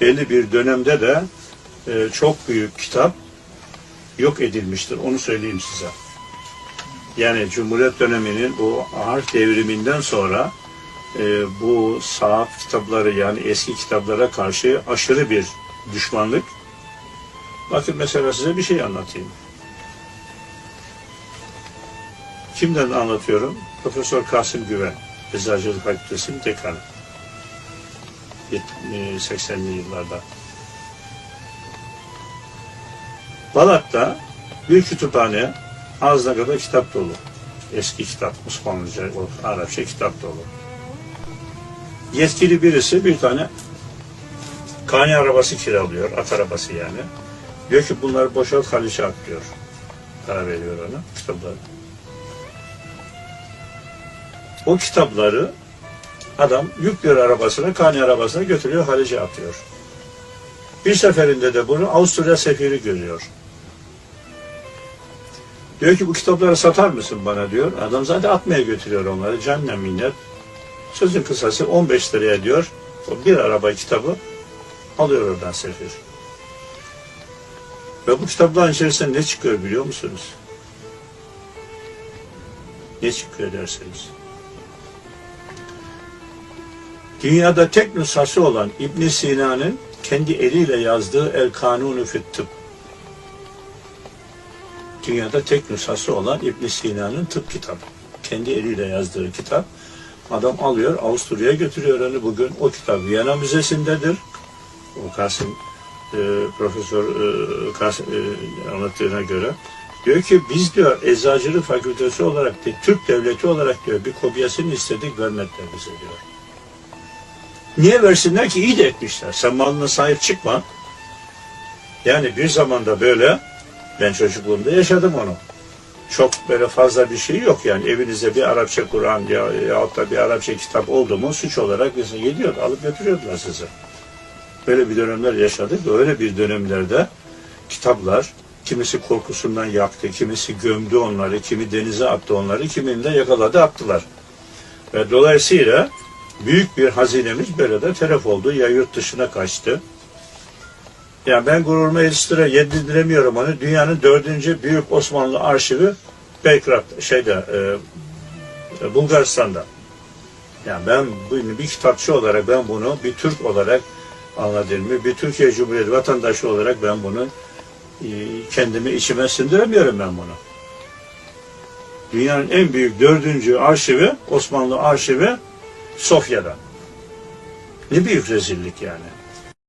belli bir dönemde de e, çok büyük kitap yok edilmiştir. Onu söyleyeyim size. Yani Cumhuriyet döneminin bu harf devriminden sonra e, bu sahaf kitapları yani eski kitaplara karşı aşırı bir düşmanlık. Bakın mesela size bir şey anlatayım. Kimden anlatıyorum? Profesör Kasım Güven, Eczacılık Fakültesi'nin dekanı. Yet- e, 80'li yıllarda. Balat'ta bir kütüphane ağzına kadar kitap dolu. Eski kitap, Osmanlıca, Arapça kitap dolu. Yetkili birisi bir tane kani arabası kiralıyor, at arabası yani. Diyor ki bunları boşalt Haliç'e at diyor. Para veriyor ona, kitapları. O kitapları adam yüklüyor arabasına, kani arabasına götürüyor Haliç'e atıyor. Bir seferinde de bunu Avusturya sefiri görüyor. Diyor ki bu kitapları satar mısın bana diyor. Adam zaten atmaya götürüyor onları. Canla minnet. Sözün kısası 15 liraya diyor. O bir araba kitabı alıyor oradan sefir. Ve bu kitapların içerisinde ne çıkıyor biliyor musunuz? Ne çıkıyor derseniz. Dünyada tek nüshası olan İbn Sina'nın kendi eliyle yazdığı El Kanunu fit Tıp. Dünyada tek nüshası olan İbn Sina'nın tıp kitabı. Kendi eliyle yazdığı kitap. Adam alıyor Avusturya'ya götürüyor onu bugün. O kitap Viyana Müzesi'ndedir. O Kasım e, Profesör e, Kasım, e, anlattığına göre. Diyor ki biz diyor Eczacılık Fakültesi olarak değil, Türk Devleti olarak diyor bir kopyasını istedik vermediler bize diyor. Niye versinler ki? İyi de etmişler. Sen malına sahip çıkma. Yani bir zamanda böyle ben çocukluğumda yaşadım onu. Çok böyle fazla bir şey yok yani evinizde bir Arapça Kur'an ya, yahut da bir Arapça kitap oldu mu suç olarak bize geliyor alıp götürüyordular sizi. Böyle bir dönemler yaşadık. Öyle bir dönemlerde kitaplar kimisi korkusundan yaktı, kimisi gömdü onları, kimi denize attı onları, kimini de yakaladı attılar. Ve dolayısıyla büyük bir hazinemiz böyle de telef oldu. Ya yurt dışına kaçtı. Yani ben gururuma yetiştire, yediremiyorum onu. Dünyanın dördüncü büyük Osmanlı arşivi Belgrad, şeyde, e, Bulgaristan'da. Yani ben bu- bir kitapçı olarak ben bunu bir Türk olarak anladın mı? Bir Türkiye Cumhuriyeti vatandaşı olarak ben bunu e, kendimi içime sindiremiyorum ben bunu. Dünyanın en büyük dördüncü arşivi, Osmanlı arşivi Sofya'da. Ne büyük rezillik yani.